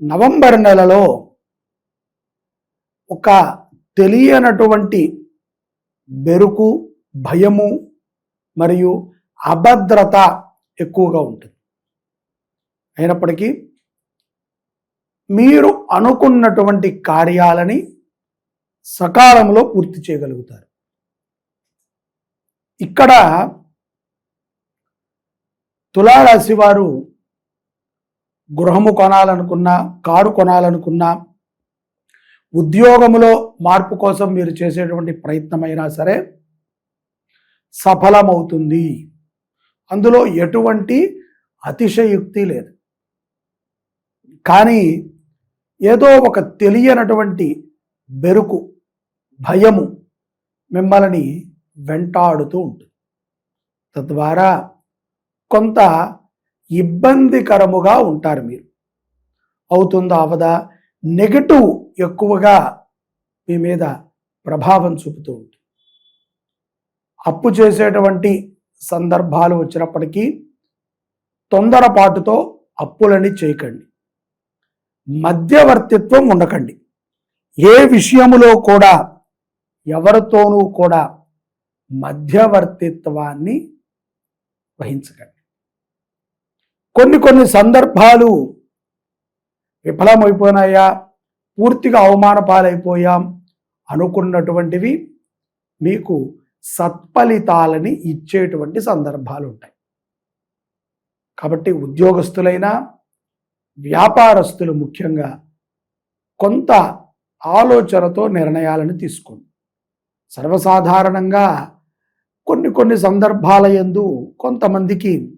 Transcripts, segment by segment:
November నెలలో ఒక తెలియనటువంటి బెరుకు భయము మరియు అభద్రత ఎక్కువగా ఉంటుంది. అయినప్పటికీ మీరు అనుకున్నటువంటి కార్యాలని సకాలంలో పూర్తి చేయగలుగుతారు. ఇక్కడ తులారాశి వారు గృహము కొనాలనుకున్నా కారు కొనాలనుకున్నా ఉద్యోగములో మార్పు కోసం మీరు చేసేటువంటి ప్రయత్నమైనా సరే సఫలమవుతుంది. అందులో ఎటువంటి అతిశయుక్తి లేదు. కానీ ఏదో ఒక తెలియనటువంటి బెరుకు భయము మిమ్మల్ని వెంటాడుతూ ఉంటుంది. తద్వారా కొంత ఇబ్బందికరముగా ఉంటారు మీరు. అవుతుందా అవదా? నెగటివ్ ఎక్కువగా మీ మీద ప్రభావం చూపుతూ ఉంటుంది. అప్పు చేసేటువంటి సందర్భాలు వచ్చినప్పటికీ తొందరపాటుతో అప్పులని చేయకండి. మధ్యవర్తిత్వం ఉండకండి. ఏ విషయములో కూడా ఎవరితోనూ కూడా మధ్యవర్తిత్వాన్ని వహించకండి. కొన్ని కొన్ని సందర్భాలు విఫలమైపోయినాయా? పూర్తిగా అవమాన పాలైపోయాం అనుకున్నటువంటివి మీకు సత్ఫలితాలని ఇచ్చేటువంటి సందర్భాలు ఉంటాయి కాబట్టి ఉద్యోగస్తులైనా వ్యాపారస్తులు ముఖ్యంగా కొంత ఆలోచనతో నిర్ణయాలను తీసుకోండి. సర్వసాధారణంగా కొన్ని కొన్ని సందర్భాల ఎందు కొంతమందికి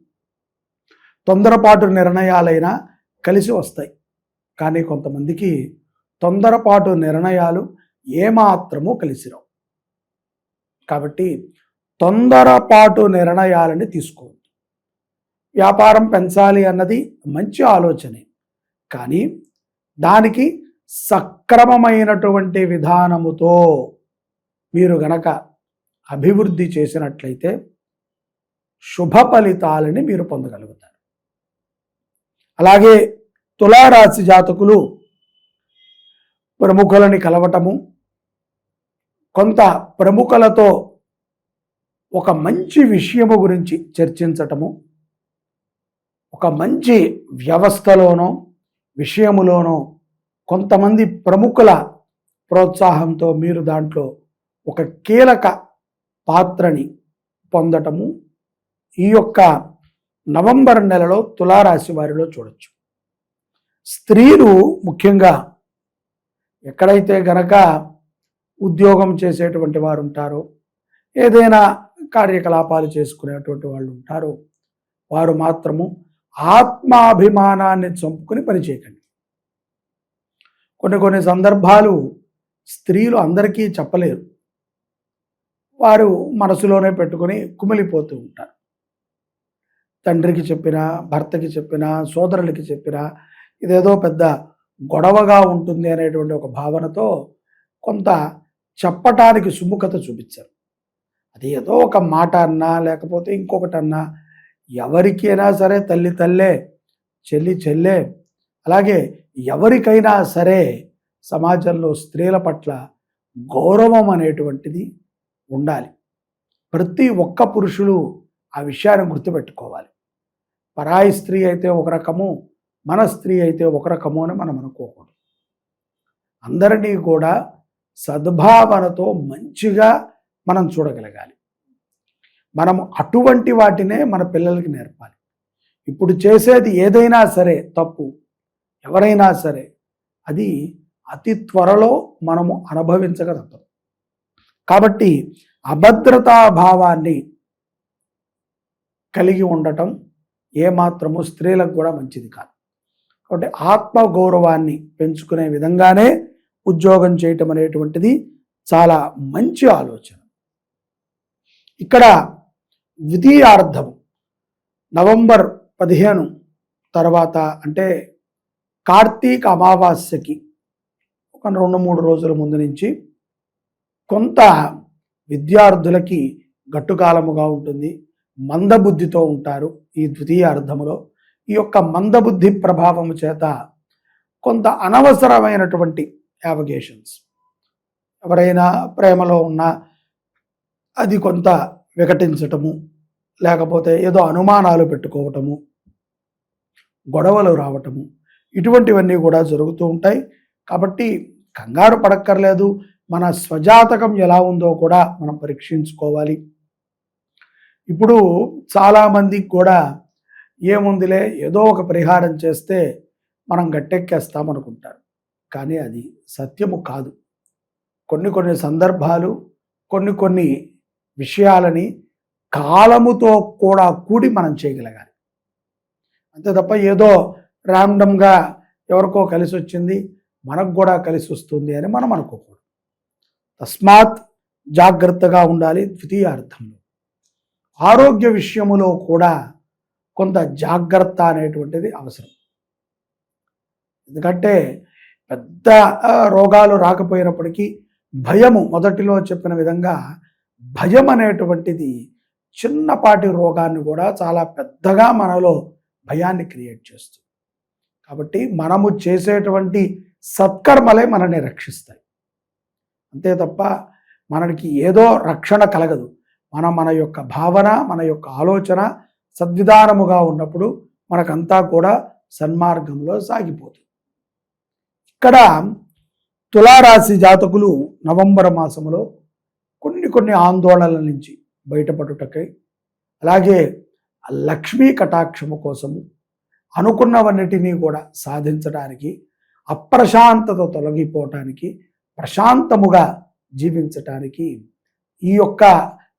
తొందరపాటు నిర్ణయాలైనా కలిసి వస్తాయి. కానీ కొంతమందికి తొందరపాటు నిర్ణయాలు ఏమాత్రమూ కలిసిరావు కాబట్టి తొందరపాటు నిర్ణయాలని తీసుకోవద్దు. వ్యాపారం పెంచాలి అన్నది మంచి ఆలోచనే. కానీ దానికి సక్రమమైనటువంటి విధానముతో మీరు గనక అభివృద్ధి చేసినట్లయితే శుభ ఫలితాలని మీరు పొందగలుగుతారు. అలాగే తులారాశి జాతకులు ప్రముఖులని కలవటము కొంత ప్రముఖులతో ఒక మంచి విషయము గురించి చర్చించటము ఒక మంచి వ్యవస్థలోనో విషయములోనో కొంతమంది ప్రముఖుల ప్రోత్సాహంతో మీరు దాంట్లో ఒక కీలక పాత్రని పొందటము ఈ యొక్క నవంబర్ నెలలో తులారాశి వారిలో చూడొచ్చు. స్త్రీలు ముఖ్యంగా ఎక్కడైతే గనక ఉద్యోగం చేసేటువంటి వారు ఉంటారో ఏదైనా కార్యకలాపాలు చేసుకునేటువంటి వాళ్ళు ఉంటారో వారు మాత్రము ఆత్మాభిమానాన్ని చంపుకుని పనిచేయకండి కొన్ని కొన్ని సందర్భాలు స్త్రీలు అందరికీ చెప్పలేరు. వారు మనసులోనే పెట్టుకొని కుమిలిపోతూ ఉంటారు. తండ్రికి చెప్పినా భర్తకి చెప్పినా సోదరులకి చెప్పినా ఇదేదో పెద్ద గొడవగా ఉంటుంది అనేటువంటి ఒక భావనతో కొంత చెప్పటానికి సుముఖత చూపించారు. అది ఏదో ఒక మాట అన్నా లేకపోతే ఇంకొకటి అన్నా ఎవరికైనా సరే తల్లి తల్లే చెల్లి చెల్లే అలాగే ఎవరికైనా సరే సమాజంలో స్త్రీల పట్ల గౌరవం అనేటువంటిది ఉండాలి. ప్రతి ఒక్క పురుషులు ఆ విషయాన్ని గుర్తుపెట్టుకోవాలి. పరాయి స్త్రీ అయితే ఒక రకము మన స్త్రీ అయితే ఒక రకము అని మనం అనుకోకూడదు. అందరినీ కూడా సద్భావనతో మంచిగా మనం చూడగలగాలి. మనం అటువంటి వాటినే మన పిల్లలకి నేర్పాలి. ఇప్పుడు చేసేది ఏదైనా సరే తప్పు ఎవరైనా సరే అది అతి త్వరలో మనము అనుభవించగలుగుతాం కాబట్టి అభద్రతా భావాన్ని కలిగి ఉండటం ఏమాత్రము స్త్రీలకు కూడా మంచిది కాదు. కాబట్టి ఆత్మగౌరవాన్ని పెంచుకునే విధంగానే ఉద్యోగం చేయటం అనేటువంటిది చాలా మంచి ఆలోచన. ఇక్కడ ద్వితీయార్థం నవంబర్ పదిహేను తర్వాత అంటే కార్తీక అమావాస్యకి ఒక రెండు మూడు రోజుల ముందు నుంచి కొంత విద్యార్థులకి గట్టుకాలముగా ఉంటుంది. మందబుద్ధితో ఉంటారు ఈ ద్వితీయ అర్థములో ఈ యొక్క మందబుద్ధి ప్రభావము చేత కొంత అనవసరమైనటువంటి యావగేషన్స్. ఎవరైనా ప్రేమలో ఉన్నా అది కొంత వికటించటము లేకపోతే ఏదో అనుమానాలు పెట్టుకోవటము గొడవలు రావటము ఇటువంటివన్నీ కూడా జరుగుతూ ఉంటాయి. కాబట్టి కంగారు పడక్కర్లేదు మన స్వజాతకం ఎలా ఉందో కూడా మనం పరీక్షించుకోవాలి. ఇప్పుడు చాలామందికి కూడా ఏముందిలే ఏదో ఒక పరిహారం చేస్తే మనం గట్టెక్కేస్తామనుకుంటారు. కానీ అది సత్యము కాదు. కొన్ని కొన్ని సందర్భాలు కొన్ని కొన్ని విషయాలని కాలముతో కూడా కూడి మనం చేయగలగాలి. అంతే తప్ప ఏదో ర్యాండమ్గా ఎవరికో కలిసి వచ్చింది మనకు కూడా కలిసి వస్తుంది అని మనం అనుకోకూడదు. తస్మాత్ జాగ్రత్తగా ఉండాలి ద్వితీయ అర్థంలో ఆరోగ్య విషయములో కూడా కొంత జాగ్రత్త అనేటువంటిది అవసరం. ఎందుకంటే పెద్ద రోగాలు రాకపోయినప్పటికీ భయము మొదటిలో చెప్పిన విధంగా భయం అనేటువంటిది చిన్నపాటి రోగాన్ని కూడా చాలా పెద్దగా మనలో భయాన్ని క్రియేట్ చేస్తుంది. కాబట్టి మనము చేసేటువంటి సత్కర్మలే మనల్ని రక్షిస్తాయి. అంతే తప్ప మనకి ఏదో రక్షణ కలగదు. మన మన యొక్క భావన మన యొక్క ఆలోచన సద్విధానముగా ఉన్నప్పుడు మనకంతా కూడా సన్మార్గంలో సాగిపోతుంది. ఇక్కడ తులారాశి జాతకులు నవంబర్ మాసంలో కొన్ని కొన్ని ఆందోళనల నుంచి బయటపడుటకై అలాగే లక్ష్మీ కటాక్షము కోసము అనుకున్నవన్నిటినీ కూడా సాధించడానికి అప్రశాంతత తొలగిపోవటానికి ప్రశాంతముగా జీవించటానికి ఈ యొక్క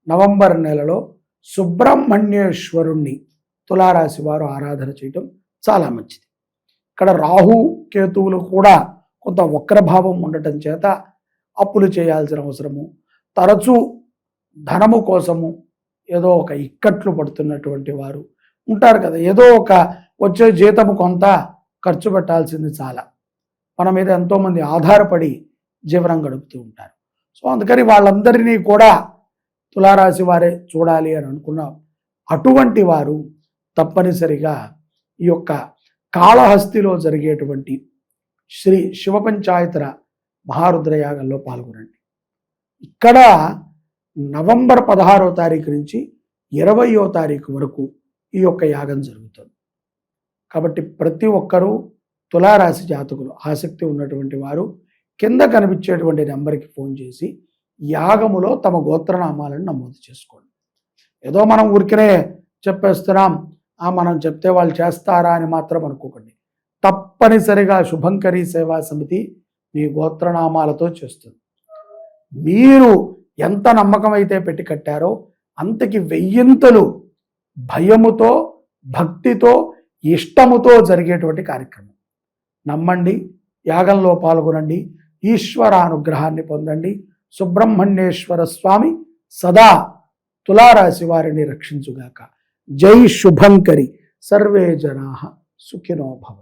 నవంబర్ నెలలో సుబ్రహ్మణ్యేశ్వరుణ్ణి తులారాశి వారు ఆరాధన చేయటం చాలా మంచిది. ఇక్కడ రాహు కేతువులు కూడా కొంత వక్రభావం ఉండటం చేత అప్పులు చేయాల్సిన అవసరము. తరచూ ధనము కోసము ఏదో ఒక ఇక్కట్లు పడుతున్నటువంటి వారు ఉంటారు కదా. ఏదో ఒక వచ్చే జీతము కొంత ఖర్చు పెట్టాల్సింది చాలా. మన మీద ఎంతోమంది ఆధారపడి జీవనం గడుపుతూ ఉంటారు. సో అందుకని వాళ్ళందరినీ కూడా తులారాశి వారే చూడాలి అని అనుకున్నాం. అటువంటి వారు తప్పనిసరిగా ఈ యొక్క కాళహస్తిలో జరిగేటువంటి శ్రీ శివపంచాయతర మహారుద్రయాగంలో పాల్గొనండి. ఇక్కడ నవంబర్ పదహారో తారీఖు నుంచి ఇరవయో తారీఖు వరకు ఈ యొక్క యాగం జరుగుతుంది. కాబట్టి ప్రతి ఒక్కరూ తులారాశి జాతకులు ఆసక్తి ఉన్నటువంటి వారు కింద కనిపించేటువంటి నెంబర్కి ఫోన్ చేసి యాగములో తమ గోత్రనామాలను నమోదు చేసుకోండి. ఏదో మనం ఊరికనే చెప్పేస్తున్నాం ఆ మనం చెప్తే వాళ్ళు చేస్తారా అని మాత్రం అనుకోకండి. తప్పనిసరిగా శుభంకరీ సేవా సమితి మీ గోత్రనామాలతో చేస్తుంది. మీరు ఎంత నమ్మకం అయితే పెట్టి కట్టారో అంతకి వెయ్యింతలు భయముతో భక్తితో ఇష్టముతో జరిగేటువంటి కార్యక్రమం. నమ్మండి యాగంలో పాల్గొనండి ఈశ్వరానుగ్రహాన్ని పొందండి సుబ్రహ్మణ్యేశ్వర స్వామి సదా తులారాశి వారిని రక్షించుగాక జై శుభంకరి సర్వే జనా సుఖినో భవ